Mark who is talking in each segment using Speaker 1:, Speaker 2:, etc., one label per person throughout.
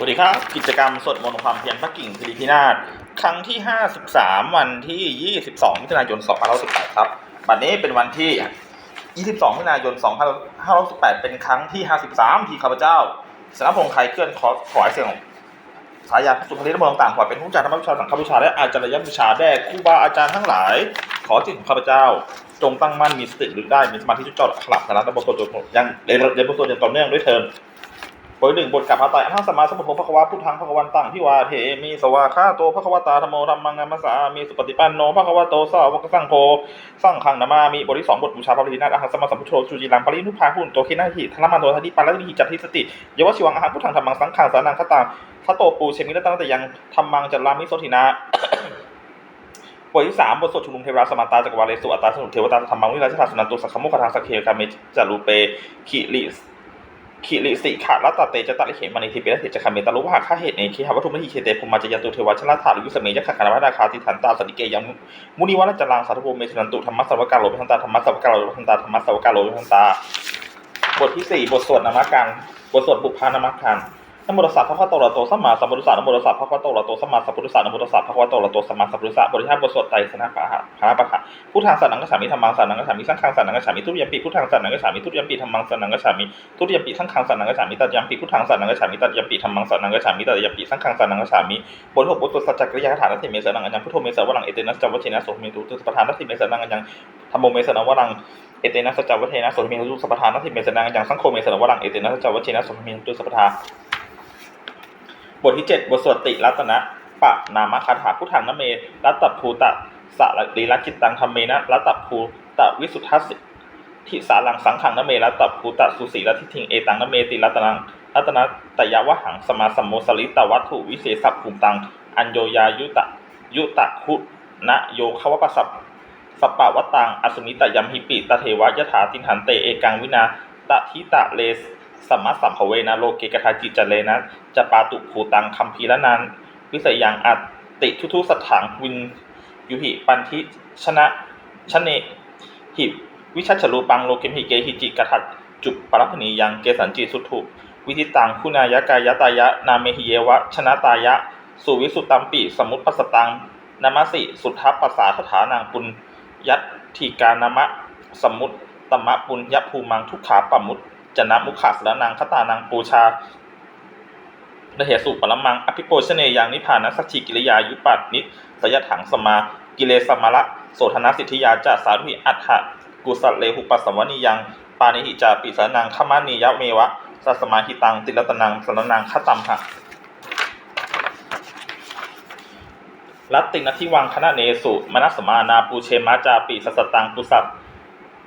Speaker 1: สวัสดีครับ กิจกรรมสวดมนต์ความเพียรพระกิ่งพิริพินาศครั้งที่ 53 วันที่ 22มิถุนายน2518ครับวันนี้เป็นวันที่ 22มิถุนายน2518 เป็นครั้งที่ 53 ที่ข้าพเจ้าสนพงษ์ไครเคลื่อนขอถวายเสียงสายาพระสุภริตมงต่างขอเป็นผู้จ่าธรรมวิชาสังฆวิชาและอาจารยบูชาแด่ครูบาอาจารย์ทั้งหลาย ขอจิตของข้าพเจ้า จงตั้งมั่นมีสติหรือได้มีสมาธิจุดจ่อขลับขลับตะบทตัวยังเรียนรียนบทสวดอย่างต่อเนื่องด้วยเทิน บทหนึ่งบทกับพระไตรอรหังสมมาสมุทโธพระควาพุทธังพระควันตังพิวาเทมีสวาคาโตพระควตาธรรมโมธรรมังนัมสสามีสุปฏิปันโนพระควโตสาวกสังโฆสังฆังนามามีบทที่สองบทบูชาพระบรมนาถอรหังสมมาสมุทโธจุจิรังปรินุภาหุนโตคินาหิธรรมันโตทันติปันและวิหิจัตติสติเยวชิวังอาหารพุทธังธรรมังสังฆังสานังคตาทัตโตปูเชมิรตังแต่ยังธรรมังจัลลามิโสทินาบทที่สามบทสวดชุมนุมเทวราสมาตาจักรวาเลสุอัตตาสนุเทวตาธรรมังวิราชธาสนันตุสักขมุขทางสักเคกาเมจารูเป ขิริ ขิริสิขะรัตตเตจตะลิเหมณีทิเประเถจคาเมตาลุวหาค่าเหตุเนคิหาวัตุมหิเคเตภูมิมาจยันตุเทวชลถาลุยุสเมยะขะคานวราคาติฐานตาสติเกยังมุนิวัลจรังสาธุภูมิสนันตุธรรมะสวกาโลวิทันตาธรรมะสวกาโลวิทันตาธรรมะสวกาโลวิทันตา บทที่สี่บทสวดนามัการบทสวดบุพานามัการ นโมตัสสะพระพุทธโตระโตสัมมาสัมพุทธัสสะนโมตัสสะพระพุทธโตระโตสัมมาสัมพุทธัสสะนโมตัสสะพระพุทธโตระโตสัมมาสัมพุทธัสสะบทที่ห้าบทสวดไตรสนะปะหะพระปะหะพุทธังสันนังกัจฉามิธรรมังสันนังกัจฉามิสังฆังสันนังกัจฉามิทุติยมปีพุทธังสันนังกัจฉามิทุติยมปีธรรมังสันนังกัจฉามิทุติยมปีสังฆังสันนังกัจฉามิตัดยมปีพุทธังสันนังกัจฉามิตัดยมปีธรรมังสันนังกัจฉามิตัดยมปีสังฆังสันนังกัจฉามิบทหกบทสวดสัจจกริยาคาถานัตถิเมสนังอัญญพุทโธเมสวรังเอเตนะสัจวัชเชนะโสเมตุตุสปทานัตถิเมสนังอัญญธรรมโมเมสนังวรังเอเตนะสัจจวัฒนะโสมิเมตุสัพพทานัตถิเมสนังอย่างสังโฆเมสนวรังเอเตนะสัจจวัฒนะโสมิเมตุสัพพทา บทที่เจ็ดบทสวดติรัตนะปะนามคาถาพุทธังนเม รัตตภูตะสะลีลจิตตังธรรมเมนะรัตตภูตะวิสุทธสิทิสาลังสังขังนเมรัตตภูตะสุสีรัติทิงเอตังนเมติรัตนังรัตนะตยาวหังสมาสมโมสลิตวัตถุวิเศษสัพภูมิตัง อัญโยยายุตะยุตะคุนะโยขวปสัพสปปะวตังอสุมิตยัมหิปิตะเทวะยถาติหันเตเอกังวินาตะทิตะเลส สัมมัสัมภเวนะโลเกกทาจิจเลนะจะปาตุภูตังคัมภีละนันวิสยังอัตติทุทุสถังวินยุหิปันทิชนะชะเนหิวิชัชรูปังโลเกมหิเกหิจิกทัดจุปปรัพนียังเกสันจิสุทุวิธิตังคุณายกายตายะนาเมหิเยวะชนะตายะสุวิสุตตัมปิสมุตปัสตังนามาสิสุทธปัสาทฐานังปุญยัตถีกานามะสมุตตมะปุญญภูมังทุกขาปมุต จนะมุขาสรนังคตานังปูชาระเหสุปรมัง อภิโปชเนยังนิพานัสชิกิริยายุปัตนิสยถังสมากิเลสมาละโสธนสิทธิยาจาสาธุอัฏฐกุสเลหุปัสสวนิยัง ปานิหิจาปิสนังขมานิยะเมวะสัสมาหิตัง ติลตนังสรนังคตัมหะรัตตินทิวังคณะเนสุมนัสสมานาปูเชมาจาปิสสตังปุสัพ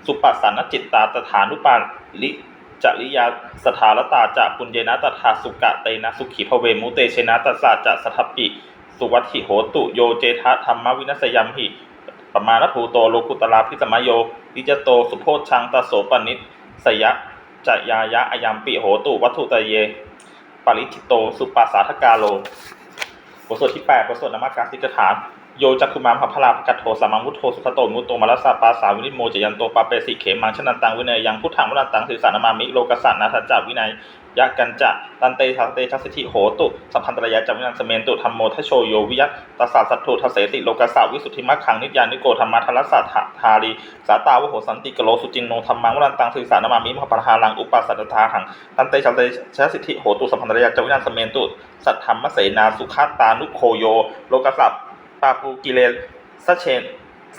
Speaker 1: สุปัสสานจิตตาตถานุปาลิ จริยาสถารตาจะปุญเยนะตถาสุกะเตนะสุขีภเวมุเตเชนะตัสสะจะสทัปปิ สุวัติโหตุโยเจทะธรรมวินัสยัมหิปมาณภูโตโลกุตลาพิสมโยวิจโตสุโพชังตโสปนิสยะจะยายะอยัมปิโหตุวัตถุตเย ปริทิโตสุปัสสาทกาโลบทสวดที่8บทสวดนามการสิกฐาน โยจักคุมามพัพลาภกัตโทสามังพุทโธสุขโตมุตโตมาลสสาปาสาวินิโมจยันโตปาเปสิเขมังชนันตังวินัยยังพุทธังวันตังสือสารนามามิโลกัสสะนาทัจจวินัยยะกันจะตันเตทัสเตทัสสิทธิโหตุสัพพันตระยะจาวินันสเมนตุธรรมโมทชโชโยวิยัตตัสสะสัตถุทเสติโลกัสสะวิสุทธิมัคขังนิจยานิโกธรรมะทัลสะทารีสาตาวโหสันติกโลสุจินโนธรรมังวันตังสือสารนามามิมหปะหาลังอุปาสัตถาหังตันเตชันเตชะสิทธิโหตุสัพพันตระยะจาวินันสเมนตุสัทธรรมเสนาสุขตานุโคโยโลกัสสะ ปาปูกิเลสเชน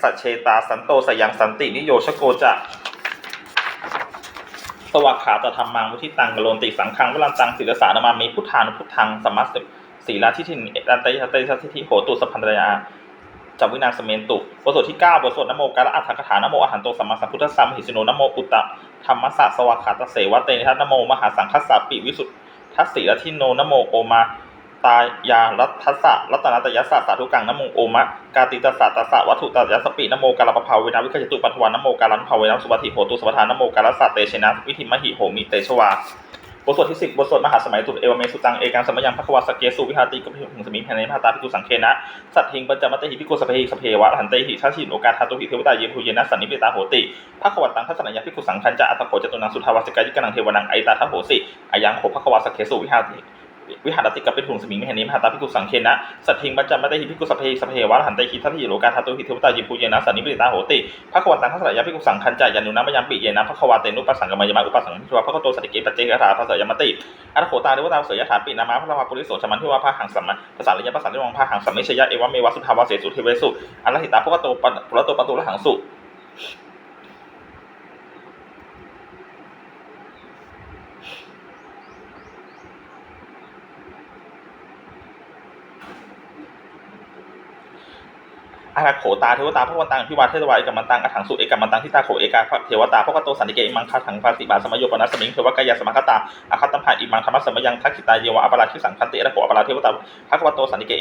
Speaker 1: สัจเชตาสันโตสยังสันตินิโยชโกจะสวากขาตธรรมังวุทิตังกโลนติสังขังวรันตังศิลสานามามิพุทธานุพุทธังสมัสสีลาทิทินอันเตยะเตยะทิทิโหตุสัพพันตยาจัวินาสเมนตุบทสวดที่ 9 บทสวดนโมกาละอัฏฐกถานโมอรหันโตสัมมาสัมพุทธสสะมหิสโนนโมปุตตะธรรมสสะสวากขาตเสวะเตนะนโมมหาสังคัสสะปิวิสุทธัสสีละทิโนนโมโอมา ตายารัตสะรัตนตยัสสะสาธุกังนโมโอมะกาติตสสะตัสสะวัตถุตยัสสปินโมกาลปภาเวนะวิคจตุปัทวานโมกาลันภาเวนะสุปฏิโหตุสุปทานนโมกาลสัตเตชนะวิธิมหิโหมิเตชวาบทสวดที่สิบบทสวดมหาสมัยตุเอวเมสุตังเอกังสมัยยังพระควาสเกสุวิหาติกพิหุงสมิงภายในพระตาพิกุสังเคนะ สัตถิงปัญจมัตติหิพิกุสเพหิสเพวะหันเตหิชาชินโอกาทาตุหิเทวตาเยภูเยนะสันนิเปตาโหติพระขวัตตังทัศนยพิกุสังคันจะอัตโขจตุนังสุทาวาสกายิกนังเทวนังไอตาทโหสิอายังโขพระควาสเกสุวิหาติ วิหารติกับเป็นถุงสมิงมิหานิมหาตาพิกุสังเคนะสัตถิงบัจจมัตติหิพิกุสัพเพสัพเพวะหันเตหิทัตถิโลกาทัตุหิเทวตายิภูเยนะสันนิปริตาโหติภควตังทัสสะยะพิกุสังคันจายันุนะมยังปิเยนะภควาเตนุปัสสังกมายมะอุปัสสังมิทวะภคโตสติเกปัจเจกถาภาษยมติอัตโขตาเทวตาเสยถาปินามาพระวาปุริโสชมันทิวะภาหังสัมมะภาษาระยะภาษาเรื่องภาหังสัมมิชยะเอวะเมวะสุทาวะเสสุเทเวสุอรหิตาภคโตปุระโตปตุระหังสุ อาราโขตาเทวตาพระวันตังพิวาเทวาเอกมันตังอถังสุเอกมันตังทิตาโขเอกาเทวตาพระกโตสันติเกอิมังคาถังภาสิบาสมโยปนัสมิงเทวกายาสมัคตาอาคัตตัมหาอิมังธรรมสมยังทักขิตาเยวะอปราชิสังคันติอาราโขอปราเทวตาพระกโตสันติเก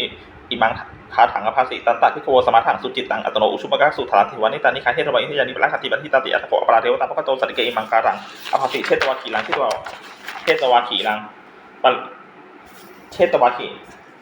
Speaker 1: อิมังคาถังอภาสิตันตะพิโคสมาถังสุจิตตังอัตโนอุชุมกะสุธาเทวานิตานิคาเทวาอินทยานิปรักขติบัติตาติอาราโขอปราเทวตาพระกโตสันติเกอิมังคาถังอภาสิเทตวาขีลังเทตวาเทตวาขีลังเทตวาขี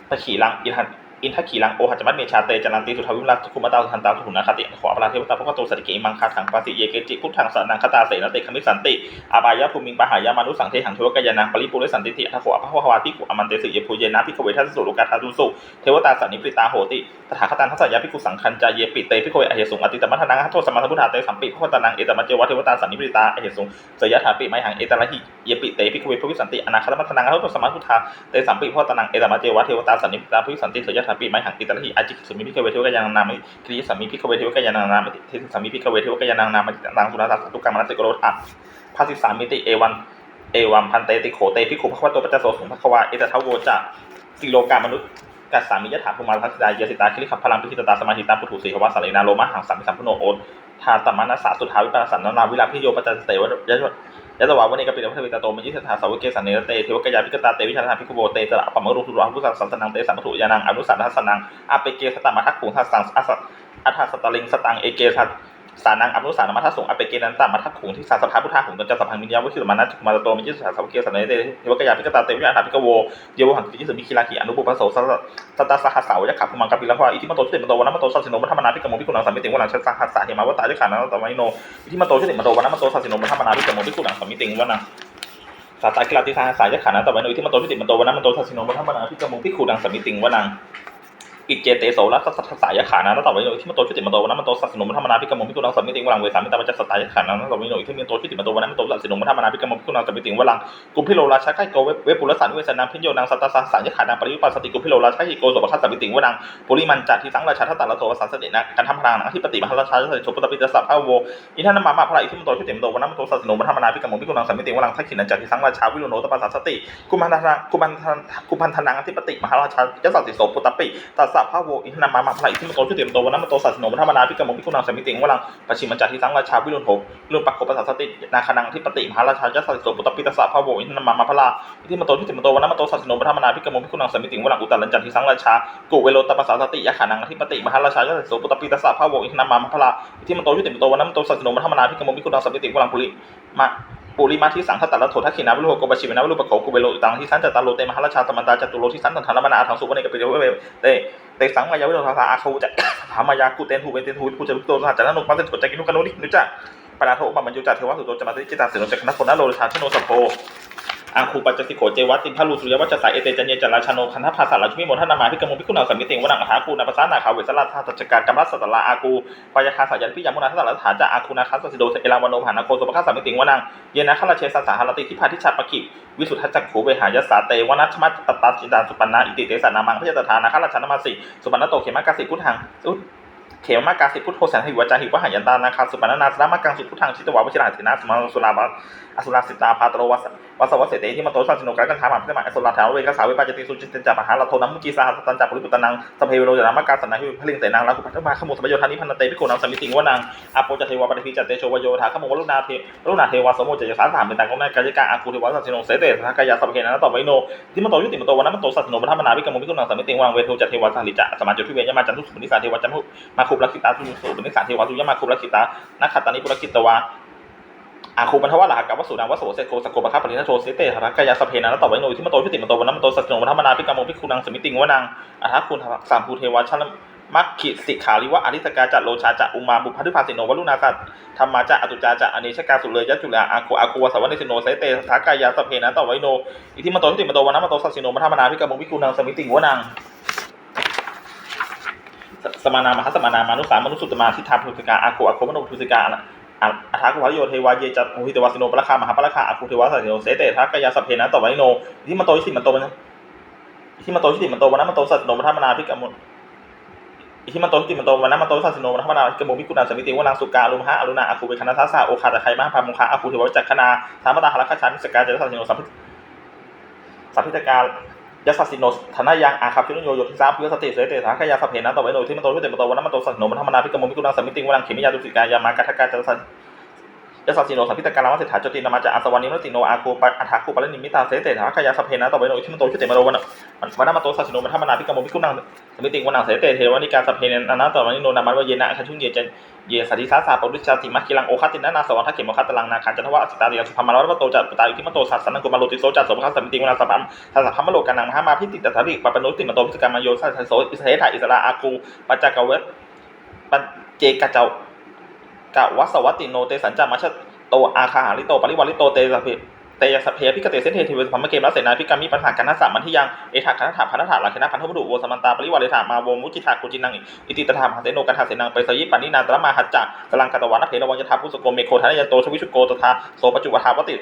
Speaker 1: ตะขีลังอิทัน อินทขีลังโอหัจมัตเมชาเตจันันติสุทวิมลักคุมาตาทันตาสุหุนาคติขออปราเทวตาพระกโตสติเกมังคาถังปาสิเยเกจิพุทธังสานังคตาเสนติคมิสันติอาบายะภูมิงปหายามานุสังเทหังเทวกายานังปริปุเรสันติติอัทโขอภะวาพิกุอมันเตสิเยภูเยนะพิกเวทัสสุโลกาทาตุสุเทวตาสันนิปริตาโหติตถาคตังทัสยะพิกุสังคันจาเยปิเตพิกเวอเหสุงอติตมัทนังหัตโตสมาทพุทธาเตสัมปิพระตานังเอตมัจเจวะเทวตาสันนิปริตาอเหสุงสยถาปิไมหังเอตระหิเยปิเตพิกเวพระวิสันติอนาคตมัทนังหัตโตสมมาพุทธาเตสัมปิพระตานังเอตมัจเจวะเทวตาสันนิปริตาพระวิสันติสยถาปิไมหังเอตระหิอาจิสมิพิกเวเทวกยานังนามิคริสามิพิกเวเทวกยานังนามิทิสามิพิกเวเทวกยานังนามิตังสุนัสัตุกรรมนัสติกโรธะภาสิสามิติเอวันเอวัมพันเตติโขเตพิขุพระควโตปัจจโสสุภควาเอตทาวโวจะสิโลกามนุษย์กัสสามิยถาภูมาทัสสิตายสิตาคิริขับพลังพิคิตตาสมาธิตาปุถุสีภวะสารีนาโลมาหังสัมมิสัมพุโนโอนทาตมานัสสาสุทาวิปัสสันนาวิลาพิโยปัจจเตวะ ยะตะตวาวันเอกปิตะพัทวิตาโตมยิสถาสาวเกสันเนรเตเทวกยาพิกตาเตวิชานาพิคุโบเตตระปะมรุทุรุพุสังสันนังเตสัมปทุยานังอนุสันทัสนังอาเปเกสตมาทักขุงทัสสังอัสอัฏฐสตลิงสตังเอเกสั สานังอนุสานมัทสงอเปเกนันตามัทขุงที่สาสภาพุทธาขุงตนจัสพังมิญญาวิชิตมานัตมาตโตมิจิสาสาวเกสันเนเตเทวกยาพิกตาเตวิชานาพิกโวเยวหังกิจิสมิคิลากิอนุปุปโสสัตตาสหัสสาวยะขับพุมังกปิลังวาอิทิมโตชุติมโตวนนมโตสัสสิโนมัทมนาพิกโมพิกุณังสัมมิติวนังชัสหัสสาเหมาวตาจขานันตวิโนอิทิมโตชุติมโตวนนมโตสัสสิโนมัทมนาพิกโมพิกุณังสัมมิติวนังสาตากิลาติสาสายะขานะต่อไปหนุที่มันโตที่ติมโตวนนั้นมันโตทัสิโนมันธรรมนาพิกโมพิคูดังสัมิติงวนัง อิเจเตโสรัสสัสายขานะนัต่อไปหนุที่มันโตที่ติมันโตวันนั้นมันโตสัสโนมันธรรมนาพิกมุพิคูดังสัมมิติงวลังเวสามิตามัจจสตายขานะนัต่อไปหนุที่มันโตที่ติมันโตวันนั้นมันโตสัสโนมันธรรมนาพิกมุพิคูดังสัมมิติงวลังกุพิโลราชาไกโกเวปุรสันเวสนังพิญโยนังสัตตาสายขานังปริยุปัสสติกุพิโลราชาหิโกสุปคัสสัมมิติงวนังปุริมันจัที่สังราชาทัตตาลโทสัสเดนะการทำพลังนังที่ปฏิมหาราชาจะโชปตปิตสัพพะโวอิทันมามาพระอิทิมโตที่ติมโตวันนั้นมโตสัสโนมันธรรมนาพิกมุพิคูดังสัมมิติงวลังทักขินันจัที่สังราชาวิโรโนตปัสสติกุมันธนากุมันธนกุมันธนังอธิปติมหาราชายสัตติโสปุตตปิตัสะพระโวอินทนามามาพระอิทิมโตชุติมโตวันนั้นมโตสัสสนมธรรมนาพิกรมพิคุนังสมิติงวลังปชิมันจัติสังราชาวิรุณโภเรื่องปักโคปัสสตินาคนังอธิปติมหาราชายสัตติโสปุตตปิตัสสะพระโวอินทนามามาพลาอิทิมโตชุติมโตวันนั้นมโตสัสสนมธรรมนาพิกรมพิคุนังสมิติงวลังอุตตันจันทิสังราชากุเวโลตปัสสสติยะขานังอธิปติมหาราชายสัตติโสปุตตปิตัสสะพระโวอินทนามามาพลาอิทิมโตชุติมโตวันนั้นมโตสัสสนมธรรมนาพิกรมพิคุนังสมิติงวลังปุริมาปุริมาทิสังคตตะลโททักขินาวิโรโกปชิวนาวิโรปะโขกุเบโลตังทิสันจตตาโลเตมหาราชาตมันตาจตุโลทิสันตันธนมนาทังสุวเนกปิโยเวเต เตสังมายาวิโรธาสาอาคูจะถามมยากุเตนหูเวนเตนหูผู้จะวิโตสหัจจานุปัสสะจักินุกานุนินุจะ ปนาโทปมัญญุจัตเทวสุโตจมาติจิตาสิโนจักนโคนาโลชาชโนสัพโพอังคูปัจจสิโขเจวัตติพาลูสุริยวัจจสายเอเตจันเยจราชโนคันธภาษาราชมิโมทนามาพิกมุพิคุณาสมิติงวนังหาคูนาภาษานาคาเวสลาธาตจการกัมรัสสตลาอากูปายคาสายันพิยามุนาทัตตาฐานจาอาคูนาคัสสิโดเอลาวโนหานาโคสุปคัสสมิติงวนังเยนะขลาเชสัสสาหารติทิพาทิชาปกิวิสุทธจักขูเวหายสาเตวนัชมัตตตาจินดาสุปันนาอิติเตสานามังพยตถานาคราชนามาสิสุปันนโตเขมากสิพุทัง เขมากาสิพุทโธแสนหิวจาหิวหายันตานาคาสุปันนาสนามากังสุพุทธังชิตวาวิชิราเถนาสมาสุราบาอสุราสิตาพาตโรวัส วัสวัสเสเตที่มาโตสันสนุกันกันถามหาพิมอสุราถาวเวกสาวิปาจติสุจิตจัปหาลโทนัมมุกีสาหัสตันจับปุริปุตนังสเพเวโรจนามกาสนาหิพลิงเตนังลาคุพัทมาขมุสมโยธานิพันเตพิโกนังสมิติงวนังอาโปจเทวปฏิพิจัตเตโชวโยธาขมุวลุนาเทลุนาเทวาสมุจยสารถามเป็นต่างก็แม่กายกาอาคูเทวาสันสิโนเสเตสักายาสัพเพนะต่อไวโนที่มาโตยุติมาโตวันนั้นมันโตสัสนมันธรรมนาวิกรรมวิกุณังสมิติงวังเวทุจัเทวาสังลิจะสมาจุทิเวยมาจันทุสุนิสาเทวาจันทุมาคุปลักขิตาสุสุนิสาเทวาสุยมาคุปลักขิตานักขัตตานิปุรกิตตวา อาคูมันทว่าหากับวสุนังวโสเสโกสโกปะคัปรินโทเสเตหรักกายาสเพนะแล้วต่อไวโนที่มโตชุติมโตวันนัมโตสัจโนวันธรรมนาพิกรรมพิคุนังสมิติงวนังอัฏฐคุณสามภูเทวาชันมัคคิสิขาลิวะอริสกาจะโลชาจะอุมาบุพันธุภาสิโนวลุนาสัตธรรมาจะอตุจาจะอเนชกาสุเลยยะจุลาอาโคอาโควสวันิสิโนไสเตสากายาสเพนะตะไวโนอิทิมโตทิติมโตวันะมโตสัสสิโนมัทมนาพิกามงวิกุณังสมิติงวนังสมานามหัสมานามานุสามนุสุตมาทิฏฐาพุทธิกาอาโคอาโคมโนพุทธิกา อัฏฐากุวาโยเทวาเยจัตโหิตวาสิโนปะละคามหาปะละคาอาคูเทวาสัสิโนเสเตทักกายาสพเพนะตะไวโนอิทิมโตทิติมันโตวนะอิทิมโตทิติมันโตวันะมโตสัสสิโนมัทมนาพิกามงอิทิมันโตทิติมันโตวันนั้นมันโตสัสสิโนมันธรรมดากระโมมิกุณาสมิติวนังสุกาลุมหะอรุณาอาคูเวคณะทัสสะโอคาตะไคมะพามุคะอาคูเทวจักขณาธรรมตาหลักขชานิสกาเจตสัสสิโนสัพพิสัพพิตการ ยัสสสิโนธนายังอาคาพิรุโยโยทิสาพุยสติเสเตสาขยาสเพนะตะไวโนที่มันโตทิติมันโตวันนั้นมันโตสังโนมันธรรมนาพิกระโมมิกุณาสมิติงวนังเขมิยาตุสิกายามากัทกาจตสัส ยัสสสิโนสัพพิตกาลามัสสิทธาจตินามาจาอาสวานิมรติโนอาคูปอัฐาคูปะเลนิมิตาเสเตสาขยาสเพนะตะไวโนที่มันโตทิติมันโตวันวันนัมันโตสัสสิโนมันธรรมดาพิกรมมิกุณาสมิติวนังเสเตเทวานิกาสเพเนนานาตวานิโนนามันวเยนะคันชุงเยจันเยสัติสาสาปุรุชาติมัคคิลังโอคัตินานาสวังทักเขมคัตตลังนาคันจันทวะสิตาเรียสุภามารวัตโตจัตตาอิทิมโตสัสสันังกุมาโลติโสจัตสมคัสสมิติวนังสัพพัมทัสสะพัมโลกานังมหามาพิติตถาริปปปนุติมโตพิสกามโยสัสสโสอิสเทถาอิสราอาคูปัจจกเวทปัจเจกเจ้า กะวัสวัติโนเตสัญจามัชโตอาคาหาริโตปริวาริโตเตสะเพเตยสพเพพิกเตเสนเทเทวสัมมเกมรัสเสนาพิกามิปัญหากันนัสสามันที่ยังเอถาคันถาพันธะลักขณะพันธบุรุโวสมันตาปริวาริธามาโวมุจิตากุจินังอิติตถาหันเตโนกันหาเสนังไปสยิปันนินาตระมาหัจจะกลังกตวานะเพนวัญยธาพุสโกเมโคทานยโตชวิชุโกตถาโสปจุวทาวติ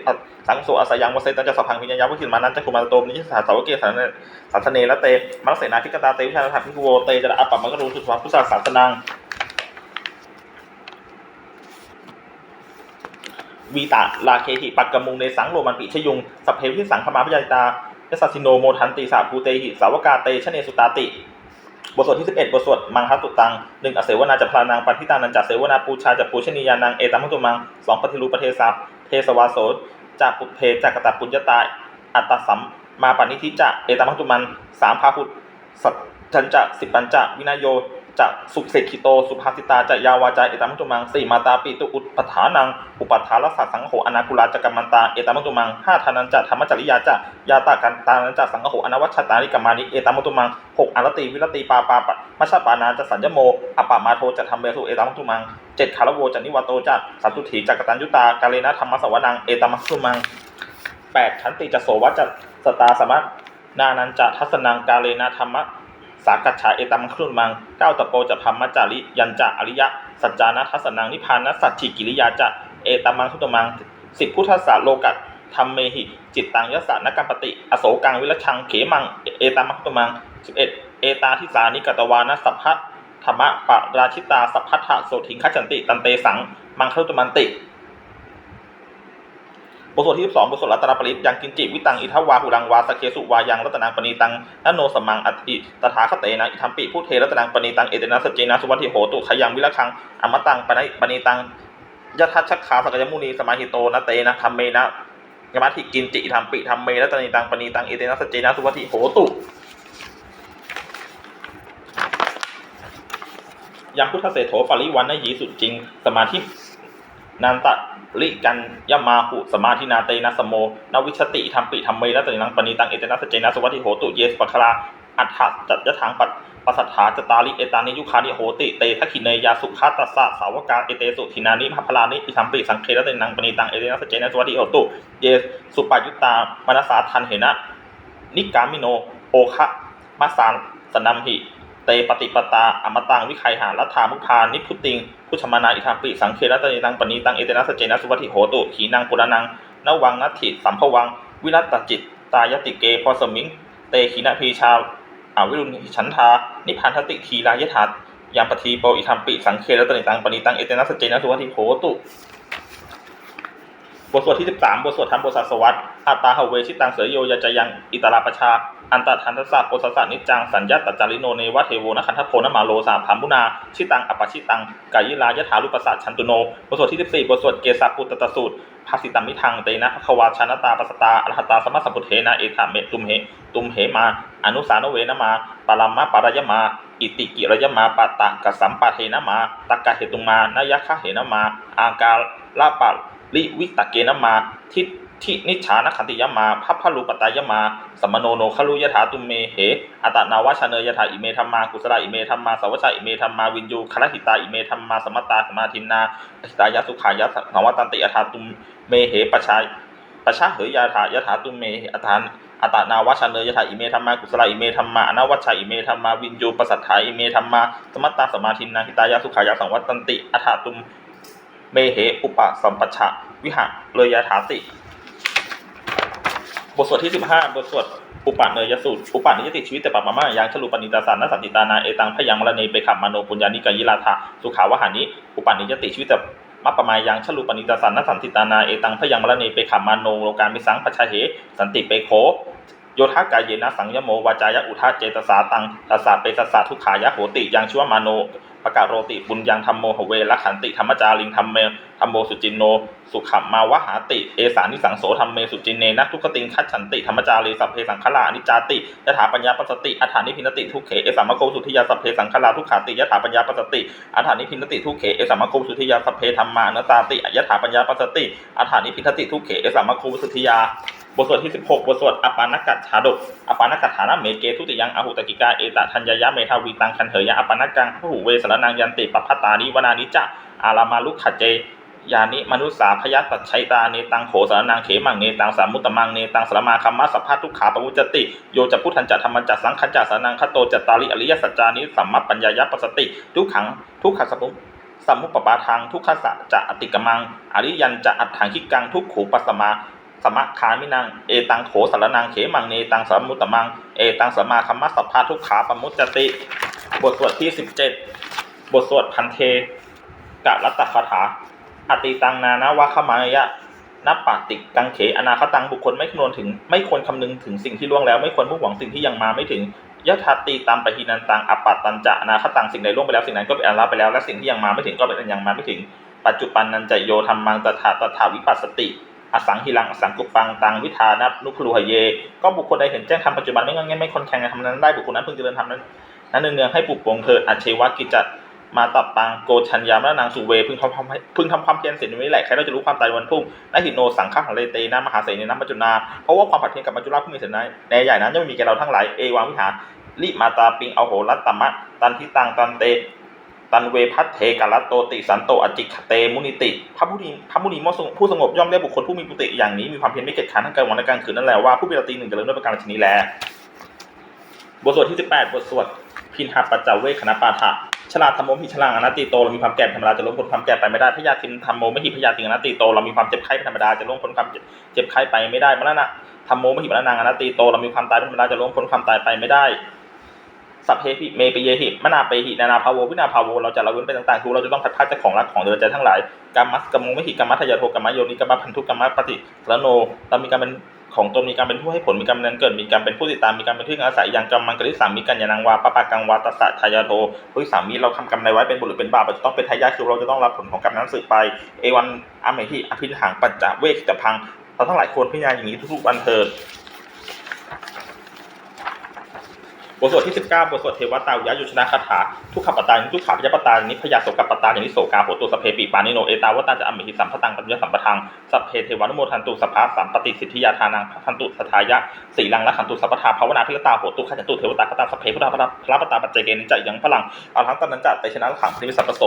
Speaker 1: สังโสอสยังวเสตังจะสัพพังวิญญาณวิสิมานันจะคุมาโตมนิสาสาวเกสันสันสเนละเตมรเสนาพิกตาเตวิชาธาพิคุโวเตจะอัปปะมกรูสุทวาพุทธศาสนัง วีตาลาเคหิปักกมุงในสังโรมันปิชยุงสัพเพวิสังขมาพิจาริตายสัสิโนโมทันติสาภูเตหิสาวกาเตชเนสุตาติ บทสวดที่ 11 บทสวดมังคัตุตังหนึ่งอเสวนาจะพลานางปันทิตานันจัเสวนาปูชาจะปูชนียานังเอตัมมุตุมังสองปฏิรูประเทศาเทสวาโสจากปุเพจากกตปุญญตาอัตตสัมมาปานิทิจะเอตัมมุตุมันสามพาหุสัจจันจะสิบปัญจะวินายโย จะสุเสกิโต สุภาสิตาจะยาวาจาเอตัมมัตุมังสี่มาตาปิตุอุปทานัง อุปทานรัสสะสังโฆอนาคุลาจกัมมันตาเอตัมมัตุมังห้าทานันจะธรรมจริยาจะยาตากันตานันจะสังโฆอนาวัชตานิกัมมานิเอตัมมัตุมังหกอรติวิรติปาปาปะมัชปานาจะสัญญโมอปามาโทจะทำเบสุเอตัมมัตุมังเจ็ดคารโวจะนิวัตโตจะสัตตุถีจักตัญยุตา กาเลนะธรรมสวนังเอตัมมัตุมังแปดขันติจะโสวัจจะสตาสมัตนานันจะทัศนังกาเลนะธรรมะ สากัจฉาเอตัมครุนมังเก้าตะโปจะพัมมจาริยันจะอริยะสัจจานะทัสนังนิพพานะสัจฉิกิริยาจะเอตัมมังคุตมังสิบพุทธศาสโลกัตธรรมเมหิ จิตตังยสานกัมปติอโศกังวิรชังเขมังเอตัมมังคุตมังสิบเอ็ดเอตาทิสานิกตวานะสัพพะธรรมะปะราชิตาสัพพัทธะโสถิงคัจจันติตันเตสังมังคลุตมันติ บทสวดที่ 12บทสวดรัตนปริตยังกินจิวิตังอิทวาหุรังวาสเคสุวายังรัตนังปณีตังนโนสมังอัติตถาคเตนะอิทัมปิผู้เทรัตนังปณีตังเอเตนะสเจนะสุวัติโหตุขยังวิรคังอมตังปณิปณีตังยทัชชักขาสกยมุนีสมาหิโตนะเตนะธรรมเมนะยมัติกินจิอิทัมปิธรรมเมรัตนีตังปณีตังเอเตนะสเจนะสุวัติโหตุยังพุทธเศรษโถปริวันนยีสุดจริง สมาธินันตะ ลิกันยมาหุสมาธินาเตนะสมโมนวิชติธรรมปิธรรมเมนะตนินังปณีตังเอตนะสเจนะสวัสดิโหตุเยสปะคลาอัฏฐจัตยถังปัตปัสสัทธาจตาลิเอตานิยุคานิโหติเตทักขิเนยาสุขาตัสสะสาวกาเอเตสุทินานิพัพลานิอิธรรมปิสังเคระตนินังปณีตังเอเตนะสเจนะสวัสดิโหตุเยสุปายุตตามนัสาทันเหนะนิกามิโนโอคะมาสานสนัมหิ เตปฏิปตาอมตังวิไคหารัฐามุพานิพุติงพุชมานาอิทัมปิสังเครัตนิตังปณีตังเอเตนะสเจนะสุวัติโหตุขีนังปุรนังนวังนัตถิสัมภวัง วิรัตจิตตายติเกพอสมิง เตขีนาพีชาอาวิรุณฉันทา นิพพันธติทีรายถาตยามปทีโปอิทัมปิสังเครัตนิตังปณีตังเอเตนะสเจนะสุวัติโหตุบทสวดที่ 13 บทสวดธรรมบทสัสวัตอัตตาหเวชิตังเสยโยยะจยัง อิตาลาปชา อันตทันทสะโปสสะนิจังสัญญาตจาริโนเนวะเทโวนะคันทโพนมาโลสาพัมพุนา ชิตังอปปชิตังกายิลายถาลุปสสะชันตุโนบทสวดที่14บทสวดเกสาปุตตตสูตรภาสิตัมมิทังเตนะภควาชานตาปัสตาอรหตาสมมสัมพุทเทนะเอธาเมตุมเหตุมเหมา อนุสานเวนะมาปารัมมะปารายมา อิติกิรยมาปัตตะกัสัมปะเทนะมาตักกะเหตุมานายะคะเหนะมา อากาลปะลิวิตะเกนะมาทิฏ ทินิชานขันติยมาพัพพลุปตายมา สมโนโนคลุยถาตุเมเหอัตนาวชเนยถาอิเมธรรมากุสลาอิเมธรรมาสวัชาอิเมธรรมาวินยูคลหิตาอิเมธรรมาสมตตาสมาทินาอิตายะสุขายะสนวัตันติอธาตุเมเหปชายปชาเหยยาถายถาตุมเมอัตานอัตนาวชเนยถาอิเมธรรมากุสลาอิเมธรรมาอนวัชาอิเมธรรมาวินยูปสัทธาอิเมธรรมาสมตตาสมาทินาหิตายะสุขายะสังวัตันติอธาตุมเมเหอุปสัมปชะวิหะเลยยถาติ บทสวดที่สิบห้าบทสวดอุปาเนยสูตรอุปาเนยติชีวิตแต่ปะมามายังฉลุปนิตาสานสันติตานาเอตังพยังมรเนเปขัมมโนปุญญานิกายิลาธาสุขาวหานิอุปาเนยติชีวิตแต่มัปปมายังฉลุปนิตาสานสันติตานาเอตังพยังมรเนเปขัมมโนโลกามิสังปัชชะเหสันติเปโคโยธากายเยนะสังยโมวาจายะอุทาเจตสาตังตัสสะเปสัสสะทุขายะโหติยังชั่วมาโน ประกะโรติบุญยังธรรมโมหเวละขันติธรรมจาริงธรรมเมธรรมโมสุจินโน สุขมมาวหาติ เอสานิสังโสธรรมเมสุจินเนนะทุกติงคัจฉันติธรรมจารีสัพเพสังขลาอนิจจาติยถาปัญญาปัสสติอัฏฐานิพินติทุกเขเอสามโกสุทิยาสัพเพสังขลาทุกขาติยถาปัญญาปัสสติอัฏฐานิพินติทุกเขเอสามโกสุทิยาสัพเพธรรมานตาติยถาปัญญาปัสสติอัฏฐานิพินติทุกเขเอสามโกสุทิยาบทสวดที่ 16 บทสวดอปานกัตถาดกอปานกัตถานะเมเกทุติยังอหุตกิกาเอตทัญญายะเมทาวีตังคันเถยะอปานกังพหูเวสรนังยันติปัพพตานิวนานิจะอารามาลุขจเจยานิมนุสาพยัตตัดชัยตาเนตังโขสารนังเขมังเนตังสามุตตมังเนตังสรมาคัมมะสัพพะทุกขาปมุจติโยจะพุทธันจะธรรมันจะสังขันจะสานังคโตจะตาลิอริยสัจจานิสัมมัปปัญญายปัสติ ทุกขังทุกขสัพพุสัมมุปปาทางทุกขสะจะอติกมังอริยันจะอัตถังคิกังทุกขูปัสมาสมะคามินังเอตังโขสารนังเขมังเนตังสามุตตมังเอตังสมมาคัมมะสัพพะทุกขาปมุจติ บทสวดที่17บ บทสวดพันเทกะรัตตคาถาอติตังนานาวะขมายะนับปะติกังเขอนาคตังบุคคลไม่คำนวณถึง ไม่ควรคำนึงถึงสิ่งที่ล่วงแล้ว ไม่ควรมุ่งหวังสิ่งที่ยังมาไม่ถึงยะทัตติตามปะหินันตังอปปัตตันจะอนาคตังสิ่งใดล่วงไปแล้วสิ่งนั้นก็เป็นอันละไปแล้วและสิ่งที่ยังมาไม่ถึงก็เป็นอันยังมาไม่ถึง ปัจจุบันนันจะโยธรรมังตถาตถาวิปัสสติอสังหิรังอสังกุปังตังวิธานับนุคลูหเย ก็บุคคลใดเห็นแจ้งทำปัจจุบันไม่งอนแงนไม่คนแข่งในทำนั้นได้บุคคลนั้นพึงเจริญทำนั้นนั้นเนืองให้ปลุกปลงเถิดอัจเชวกิจจ มาตับปังโกชัญญามะนางสุเวพึงทำความพึงทำความเพียรเสร็จในนี้แหละใครเราจะรู้ความตายวันพุ่งนาหิโนสังฆหังเลเตนะมหาเสนีนะมัจจุนาเพราะว่าความผัดเพียรกับมัจจุราผู้มีเสนาในใหญ่นั้นย่อมมีแก่เราทั้งหลายเอวังวิหารลิมาตาปิงเอาโหรัตตมะตันทิตังตันเตตันเวพัทเทกาลโตติสันโตอจิกเตมุนิติพระผู้ดีพระมุนีผู้สงบย่อมได้บุคคลผู้มีปุติอย่างนี้มีความเพียรไม่เกียจค้านทั้งกลางวันและกลางคืนนั่นแหละว่าผู้มีรตรีหนึ่งจะเริ่มด้วยประการชนีแลบทสวดที่ 18 บทสวด พินหาปัจจาเวคณปาฐะฉลาดธรรมโมหิฉลางอนัตติโตเรามีความแก่ธรรมดาจะล้มพ้นความแก่ไปไม่ได้พยาธินธรรมโมไม่หิพยาธิงอนัตติโตเรามีความเจ็บไข้ธรรมดาจะล้มพ้นความเจ็บไข้ไปไม่ได้มรณะธรรมโมไม่หิมรณะอนัตติโตเรามีความตายธรรมดาจะล้มพ้นความตายไปไม่ได้สัพเพหิเมปเยหิมนาเปหินานาภาโววินาภาโวเราจะละเว้นไปต่างๆคือเราจะต้องพัดพลาดจากของรักของเดินใจทั้งหลายกรรมัสกรรมุไม่หิกรรมัทยาโทกรรมโยนิกรรมพันธุกรรมปฏิสรโนเรามีการเป็น ของตนมีการเป็นผู้ให้ผลมีการเป็นเกิด มีการเป็นผู้ติดตามมีการเป็นที่อาศัยอย่างกรรมังกริสามีกันยานังวาปะปะกังวาตัสสะทายาโทเฮ้ยสามีเราทำกรรมในไว้เป็นบุตรเป็นบาปเราจะต้องเป็นทายาทคือเราจะต้องรับผลของกรรมนั้นสืบไปเอวันอเมหิอภิหังปัจจเวกจะพังเราทั้งหลายควรพิจารณาอย่างนี้ทุกๆวันเถิด บทสวดที่ 19 บทสวดเทวตาวิยยุชนะคาถา ทุกขปตานิทุกขาพยปตานิพยาโสกปตานินิโสกาโหตุสเพปิปานิโนเอตาวตาจะอมหิสัมพตังปัญญสัมปทังสัพเพเทวานุโมทันตุสัพพะสัมปติสิทธิยาทานังพันตุสทายะสีลังละขันตุสัพพทาภาวนาพิรตาโหตุขันตุเทวตากตาสัพเพพุทธาพระปตาปัจเจเกนิจยังพลังอาทังตันนันจัตเตชนะขังพริมิสัพปโส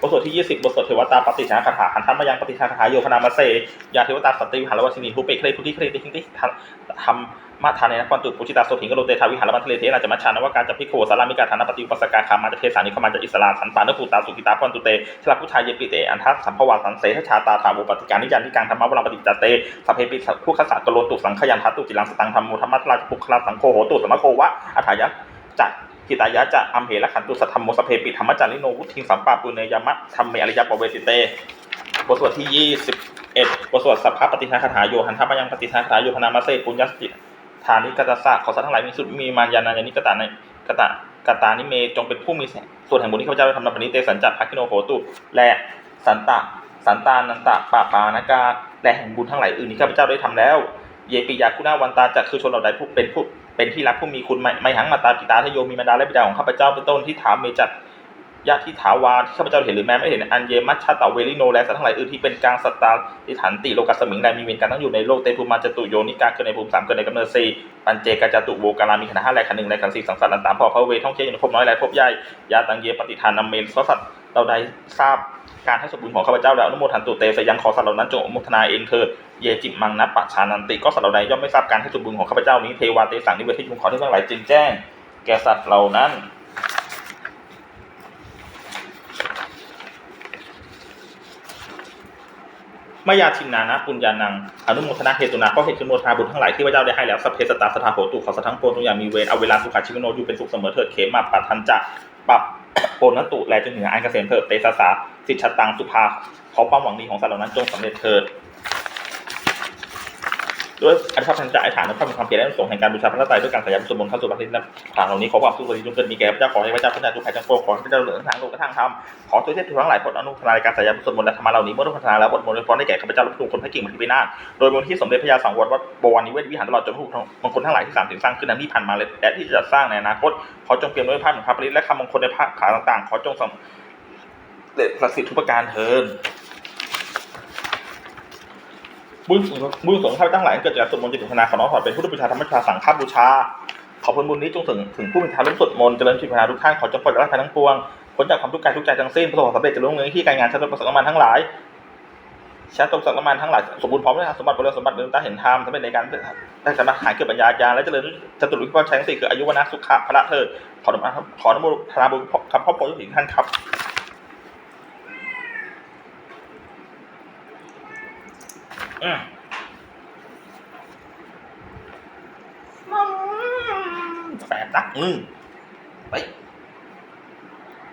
Speaker 1: บทสวดที่ 20 บทสวดเทวตาปฏิชนะคาถาหันทัมมายังปฏิชนะคาถาโยพนามาเสยาเทวตาสัตติวิหารวชินีภูเปเคเลพุทธิเคลติหิงติทำ มาทานในนครตุปุจิตาโสถิงกโลเตทาวิหารบันเทเลเทนาจะมัชานวการจะพิโคสารามิกาฐานปฏิอุปสกาคามาจะเทสานิขมาจะอิสลาสันปานภูตาสุกิตาพรตุเตชลาพุทธายเยปิเตอันทัสสัมภวาสันเสทชาตาถาวุปฏิการนิยันทิการธรรมวราปฏิจเตสัพเพปิทุกขสัตกโลตุสังขยันทัตุจิลังสตังธรรมุธรรมัตราภุคลาสังโฆโหตุสมะโควะอัฏฐายะจักกิตายะจะอัมเหละขันตุสัทธรรมโมสเพปิธรรมจาริโนวุทิงสัมปาปุเนยมะธรรมเมอริยปเวติเตบทสวดที่21บทสวดสัพพะปฏิทาคาถาโยหันทัพยังปฏิทาคาถาโยพนามาเสปุญญสติ ฐานิกตสะขอสัตว์ทั้งหลายมีสุดมีมารยานาญานิกตาในกตะกตานิเมจงเป็นผู้มีส่วนแห่งบุญที่ข้าพเจ้าได้ทำในปณิเตสันจัตภักคิโนโหตุและสันตะสันตานันตะปาปานากาและแห่งบุญทั้งหลายอื่นที่ข้าพเจ้าได้ทำแล้ว เยปิยาคุณาวันตาจะคือชนเหล่าใดผู้เป็นผู้เป็นที่รักผู้มีคุณไม่ไม่หังมาตาปิตาทโยมีมารดาและบิดาของข้าพเจ้าเป็นต้นที่ถามเมจัด ยะทิถาวาที่ข้าพเจ้าเห็นหรือแม้ไม่เห็นอันเยมัชชาตะเวลิโนและสัตว์ทั้งหลายอื่นที่เป็นกลางสตตาติฐานติโลกัสมิงใดมีเวรการตั้งอยู่ในโลกเตภูมาจตุโยนิกาเกิดในภูมิสามเกิดในกำเนิดสี่ปัญเจกาจตุโวกาลามีขันห้าแลขันหนึ่งในขันธ์สี่สังสารนันตามพอพระเวทท่องเที่ยวอยู่ในภพน้อยแลภพใหญ่ยาตังเยปฏิทานนำเมนสัตว์เราได้ทราบการให้สมบูรณ์ของข้าพเจ้าแล้วอนุโมทันตุเตสยังขอสัตว์เหล่านั้นจงอนุโมทนาเองเถิดเยจิมังนับปะชานันติก็สัตว์เหล่าใดย่อมไม่ทราบการให้สมบูรณ์ของข้าพเจ้านี้เทวาเตสังนิเวศที่ยุงขอที่ทั้งหลายจึงแจ้งแก่สัตว์เหล่านั้น มายาชินนานะปุญญานังอนุโมทนาเหตุนาก็เหตุคือโมทนาบุญทั้งหลายที่พระเจ้าได้ให้แล้วสัพเพสตาสถาโหตุขอสัตว์ทั้งปวงทุกอย่างมีเวรเอาเวลาสุขาชีวิโนอยู่เป็นสุขเสมอเถิดเขมาปัทันจะปรับโปนตุแลจนถึงอันเกษมเถิดเตสสาสิทชตังสุภาขอความหวังดีของสัตว์เหล่านั้นจงสำเร็จเถิด ด้วยอธิภาพทันจะอธิษฐานและความมีความเพียรและส่งแห่งการบูชาพระตรัยด้วยการสยามสมบูรณ์เข้าสู่พระทิศทางเหล่านี้ขอความสุขสวัสดีจงเกิดมีแก่พระเจ้าขอให้พระเจ้าพัฒนาทุกข์ภัยทั้งปวงขอให้พระเจ้าเหลือทางโลกและทางธรรมขอตัวเทพทุกทั้งหลายผลอนุโมทนาในการสยามสมบูรณ์และธรรมะเหล่านี้เมื่อทุกพัฒนาแล้วบทมนต์พรได้แก่ข้าพเจ้าและทุกคนพระกิ่งมหิวินาศโดยมูลที่สมเด็จพระยาสังวรวัดบวรนิเวศวิหารตลอดจนผู้มงคลทั้งหลายที่สามถึงสร้างขึ้นนั้นที่ผ่านมาและที่จะสร้างในอนาคตขอจงเปี่ยมด้วยภาพแห่งพระปริตและคำมงคลในภาคขาต่างๆ ขอจงสำเร็จประสิทธิ์ทุกประการเทิน บุญสูงบุญสูงข้าพเจ้าทั้งหลายเกิดจากสวดมนต์จิตภาวนาขอน้อมถอดเป็นพุทธบูชาธรรมบูชาสังฆบูชา ขอผลบุญนี้จงถึงถึงผู้มีทานร่มสวดมนต์เจริญจิตภาวนาทุกท่านขอจงปลดละภัยทั้งปวงพ้นจากความทุกข์กายทุกใจทั้งสิ้นประสบความสำเร็จจะรุ่งเรืองที่การงานชาติประสบมันทั้งหลายชาติประสบมันทั้งหลายสมบูรณ์พร้อมด้วยสมบัติบริสมบัติเดินตาเห็นธรรมสำเร็จในการได้สามารถหายเกิดปัญญาญาณและเจริญจตุรุที่พ่อใช้ทั้งสี่คืออายุวนะสุขะพระเถิดขออนุโมทนาขออนุโมบุญคำครอบครัวทุกท่านครับ อืมแปดนักมึงไป